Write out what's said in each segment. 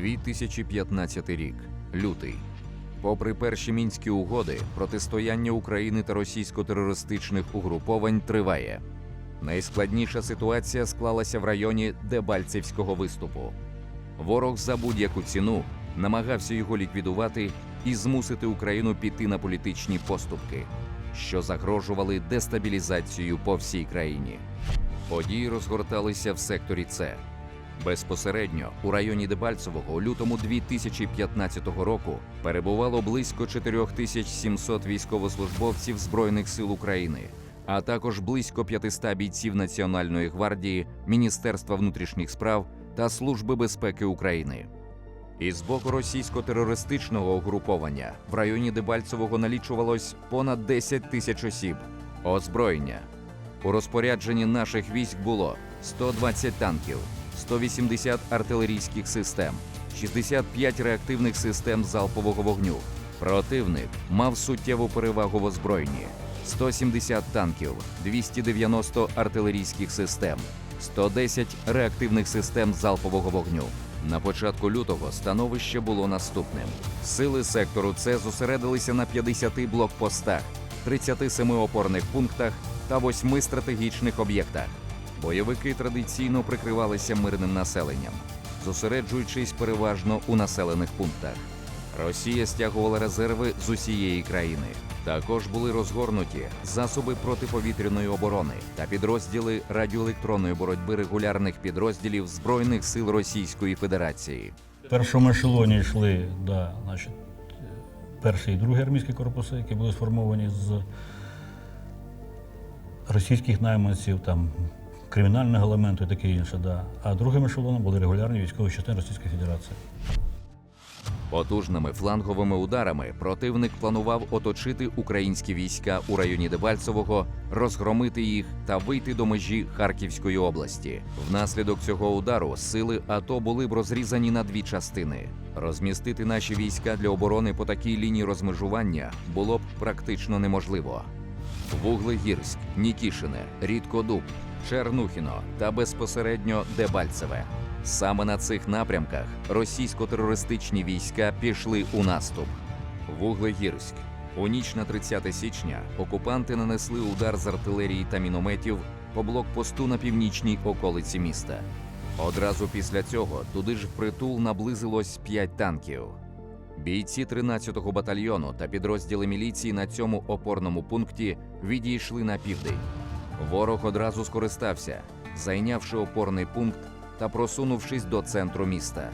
2015 рік. Лютий. Попри перші мінські угоди, протистояння України та російсько-терористичних угруповань триває. Найскладніша ситуація склалася в районі Дебальцевського виступу. Ворог за будь-яку ціну намагався його ліквідувати і змусити Україну піти на політичні поступки, що загрожували дестабілізацією по всій країні. Події розгорталися в секторі С. Безпосередньо у районі Дебальцевого у лютому 2015 року перебувало близько 4700 військовослужбовців Збройних сил України, а також близько 500 бійців Національної гвардії, Міністерства внутрішніх справ та Служби безпеки України. Із боку російсько-терористичного угруповання в районі Дебальцевого налічувалось понад 10 тисяч осіб. Озброєння у розпорядженні наших військ було 120 танків, 180 артилерійських систем, 65 реактивних систем залпового вогню. Противник мав суттєву перевагу в озброєнні: 170 танків, 290 артилерійських систем, 110 реактивних систем залпового вогню. На початку лютого становище було наступним: сили сектору С зосередилися на 50 блокпостах, 37 опорних пунктах та 8 стратегічних об'єктах. Бойовики традиційно прикривалися мирним населенням, зосереджуючись переважно у населених пунктах. Росія стягувала резерви з усієї країни. Також були розгорнуті засоби протиповітряної оборони та підрозділи радіоелектронної боротьби регулярних підрозділів Збройних сил Російської Федерації. В першому ешелоні йшли да, значить, перший і другий армійські корпуси, які були сформовані з російських найманців, там, кримінального елементу і таке інше. Да. А другим ешелоном були регулярні військові частини Російської Федерації. Потужними фланговими ударами противник планував оточити українські війська у районі Дебальцевого, розгромити їх та вийти до межі Харківської області. Внаслідок цього удару сили АТО були б розрізані на дві частини. Розмістити наші війська для оборони по такій лінії розмежування було б практично неможливо. Вуглегірськ, Нікішине, Рідкодуб, Чернухіно та безпосередньо Дебальцеве. Саме на цих напрямках російсько-терористичні війська пішли у наступ. Вуглегірськ. У ніч на 30 січня окупанти нанесли удар з артилерії та мінометів по блокпосту на північній околиці міста. Одразу після цього туди ж впритул наблизилось 5 танків. Бійці 13-го батальйону та підрозділи міліції на цьому опорному пункті відійшли на південь. Ворог одразу скористався, зайнявши опорний пункт та просунувшись до центру міста.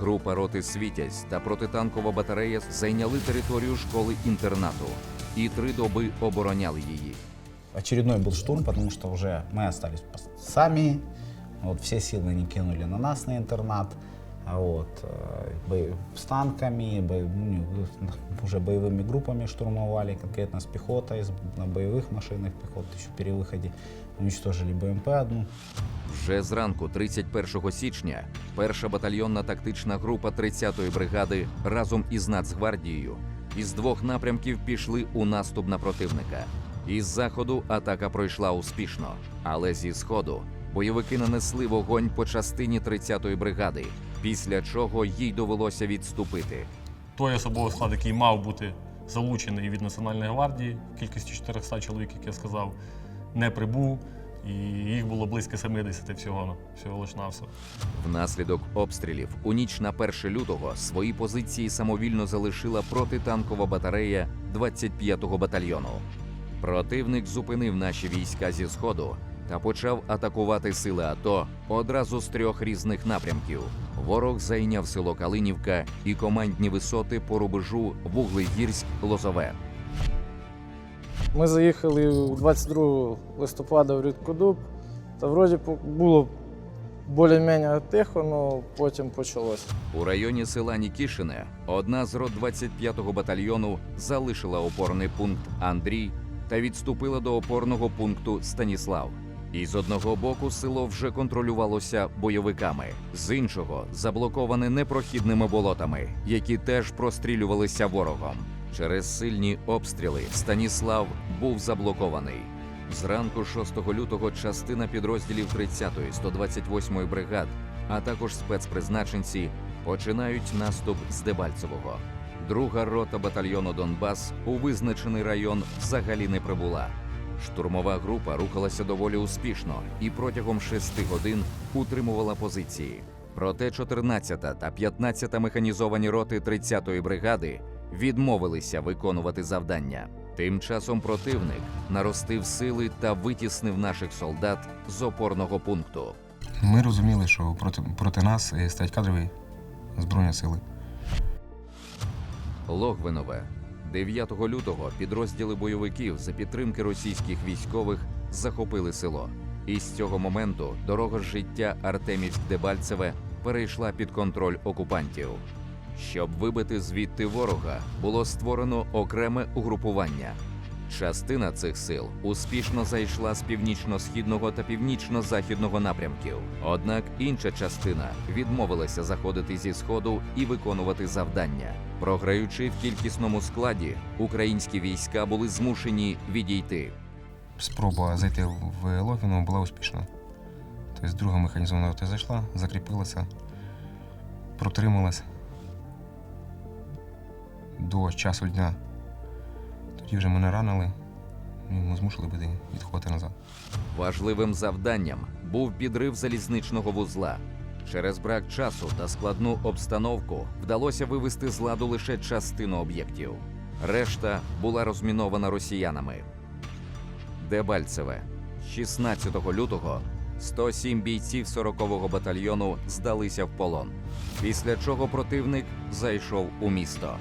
Група роти Світязь та протитанкова батарея зайняли територію школи-інтернату і три доби обороняли її. Очередной был штурм, потому что уже мы остались пос- сами. Вот, все силы не кинули на нас, на интернат. А Вот, э, бо- с танками, бо- ну, уже боевыми группами штурмовали, конкретно с пехотой, с- на боевых машинах пехоты еще при выходе. Уничтожили БМП одну. Вже зранку, 31 січня, перша батальйонна тактична група 30-ї бригади разом із Нацгвардією із двох напрямків пішли у наступ на противника. Із заходу атака пройшла успішно, але зі сходу бойовики нанесли вогонь по частині 30-ї бригади, після чого їй довелося відступити. той особовий склад, який мав бути залучений від Національної гвардії, кількості 400 чоловік, як я сказав, не прибув. І їх було близько 70 всього, всього лиш навсього. Внаслідок обстрілів у ніч на 1 лютого свої позиції самовільно залишила протитанкова батарея 25-го батальйону. Противник зупинив наші війська зі сходу та почав атакувати сили АТО одразу з трьох різних напрямків. Ворог зайняв село Калинівка і командні висоти по рубежу Вуглегірськ-Лозове. Ми заїхали 22 листопада в Рідкодуб, та вроді було більш-менш тихо, але потім почалося. У районі села Нікішине одна з рот 25-го батальйону залишила опорний пункт Андрій та відступила до опорного пункту Станіслав. І з одного боку село вже контролювалося бойовиками, з іншого заблоковане непрохідними болотами, які теж прострілювалися ворогом. Через сильні обстріли Станіслав був заблокований. Зранку 6 лютого частина підрозділів 30-ї, 128-ї бригад, а також спецпризначенці починають наступ з Дебальцевого. Друга рота батальйону Донбас у визначений район взагалі не прибула. Штурмова група рухалася доволі успішно і протягом шести годин утримувала позиції. Проте 14-та та 15-та механізовані роти 30-ї бригади відмовилися виконувати завдання. Тим часом противник наростив сили та витіснив наших солдат з опорного пункту. Ми розуміли, що проти, проти нас е, стоять кадрові збройні сили. Логвинове. 9 лютого підрозділи бойовиків за підтримки російських військових захопили село. І з цього моменту дорога життя Артемівськ-Дебальцеве перейшла під контроль окупантів. Щоб вибити звідти ворога, було створено окреме угрупування. Частина цих сил успішно зайшла з північно-східного та північно-західного напрямків. Однак інша частина відмовилася заходити зі сходу і виконувати завдання. Програючи в кількісному складі, українські війська були змушені відійти. Спроба зайти в Логвіно була успішна. Тобто друга механізована рота зайшла, закріпилася, протрималась до часу дня. Тоді вже мене ранили, і ми змушили бути відходити назад. Важливим завданням був підрив залізничного вузла. Через брак часу та складну обстановку вдалося вивести з ладу лише частину об'єктів. Решта була розмінована росіянами. Дебальцеве. 16 лютого 107 бійців 40-го батальйону здалися в полон. Після чого противник зайшов у місто.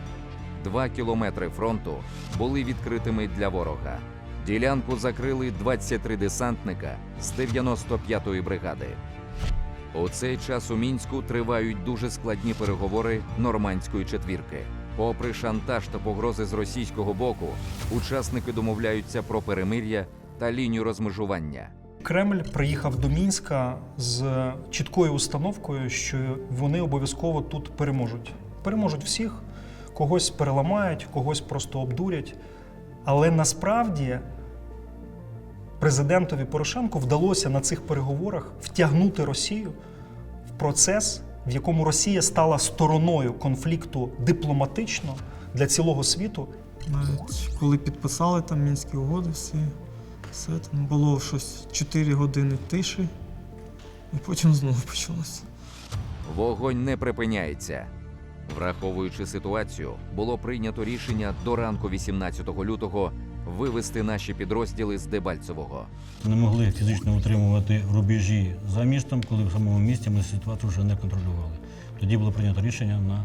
Два кілометри фронту були відкритими для ворога. Ділянку закрили 23 десантника з 95-ї бригади. У цей час у мінську тривають дуже складні переговори нормандської четвірки. Попри шантаж та погрози з російського боку, учасники домовляються про перемир'я та лінію розмежування. Кремль приїхав до Мінська з чіткою установкою, що вони обов'язково тут переможуть. Переможуть всіх, когось переламають, когось просто обдурять. Але насправді президентові Порошенку вдалося на цих переговорах втягнути Росію в процес, в якому Росія стала стороною конфлікту дипломатично для цілого світу Навіть коли підписали там мінські угоди, всі, все там було щось 4 години тиші, і потім знову почалося. Вогонь не припиняється. Враховуючи ситуацію, було прийнято рішення до ранку 18 лютого вивести наші підрозділи з Дебальцевого. Не могли фізично утримувати рубежі за містом, коли в самому місті ми ситуацію вже не контролювали. Тоді було прийнято рішення на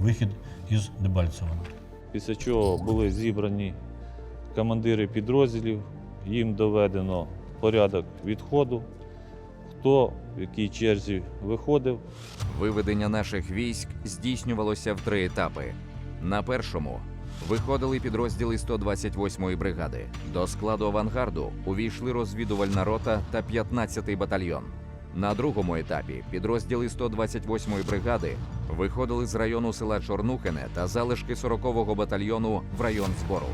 вихід із Дебальцева. Після чого були зібрані командири підрозділів, їм доведено порядок відходу, хто в якій черзі виходив. Виведення наших військ здійснювалося в три етапи. На першому виходили підрозділи 128-ї бригади. До складу авангарду увійшли розвідувальна рота та 15-й батальйон. На другому етапі підрозділи 128-ї бригади виходили з району села Чорнухине та залишки 40-го батальйону в район збору.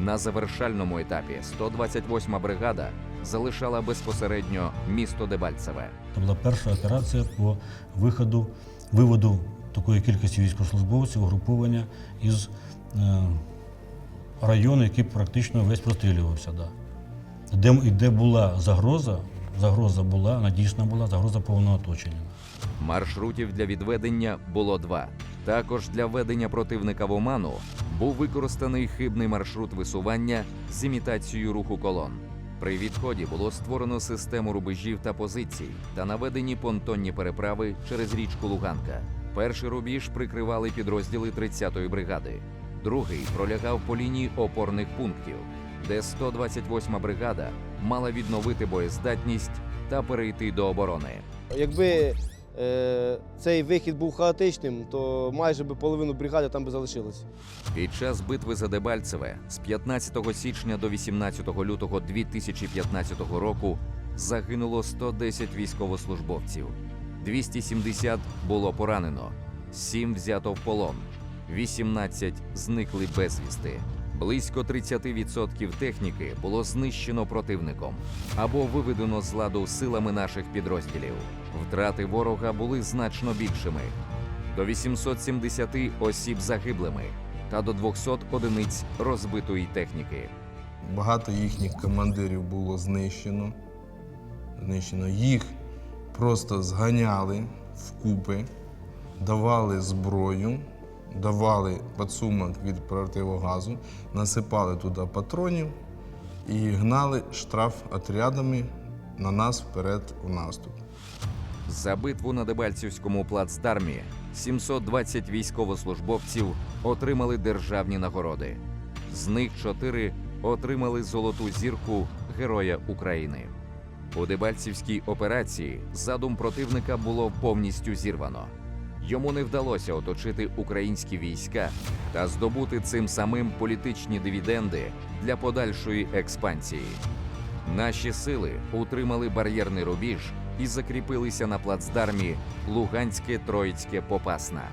На завершальному етапі 128-ма бригада залишала безпосередньо місто Дебальцеве. Це була перша операція по виходу, виводу такої кількості військовослужбовців, угруповання із е, району, який практично весь прострілювався. Да. Де, де була загроза, загроза була, вона дійсна була, загроза повного оточення. Маршрутів для відведення було два. Також для ведення противника в оману був використаний хибний маршрут висування з імітацією руху колон. При відході було створено систему рубежів та позицій та наведені понтонні переправи через річку Луганка. Перший рубіж прикривали підрозділи 30-ї бригади, другий пролягав по лінії опорних пунктів, де 128-ма бригада мала відновити боєздатність та перейти до оборони. Якби цей вихід був хаотичним, то майже би половину бригади там би залишилось. Під час битви за Дебальцеве з 15 січня до 18 лютого 2015 року загинуло 110 військовослужбовців, 270 було поранено, 7 взято в полон, 18 зникли безвісти. Близько 30% техніки було знищено противником або виведено з ладу силами наших підрозділів. Втрати ворога були значно більшими. до 870 осіб загиблими та до 200 одиниць розбитої техніки. Багато їхніх командирів було знищено. знищено. Їх просто зганяли вкупи, давали зброю, давали підсумок від противогазу, насипали туди патронів і гнали штраф отрядами на нас вперед у наступ. За битву на Дебальцівському плацдармі 720 військовослужбовців отримали державні нагороди. З них чотири отримали золоту зірку Героя України. У Дебальцівській операції задум противника було повністю зірвано. Йому не вдалося оточити українські війська та здобути цим самим політичні дивіденди для подальшої експансії. Наші сили утримали бар'єрний рубіж і закріпилися на плацдармі Луганське Троїцьке Попасна.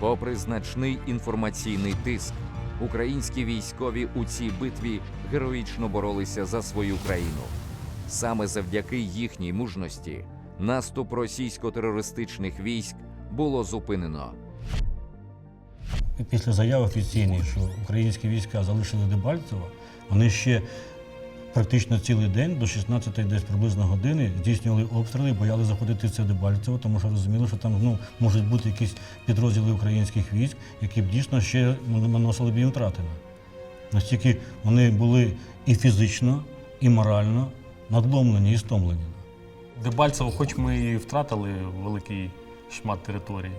Попри значний інформаційний тиск, українські військові у цій битві героїчно боролися за свою країну. Саме завдяки їхній мужності наступ російсько-терористичних військ було зупинено. Після заяви офіційної, що українські війська залишили Дебальцево, вони ще практично цілий день до 16-ї десь приблизно години здійснювали обстріли, і боялися заходити в це Дебальцево, тому що розуміли, що там ну, можуть бути якісь підрозділи українських військ, які б дійсно ще наносили б їм втрати. Настільки вони були і фізично, і морально надломлені і стомлені. Дебальцево, хоч ми і втратили великий шмат території,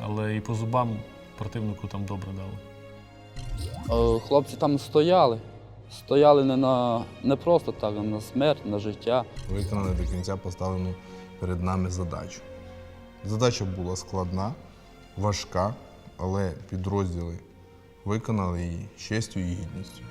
але і по зубам противнику там добре дали. Е, Хлопці там стояли. Стояли не на не просто так, а на смерть, на життя. Виконали до кінця поставлену перед нами задачу. Задача була складна, важка, але підрозділи виконали її з честю і гідністю.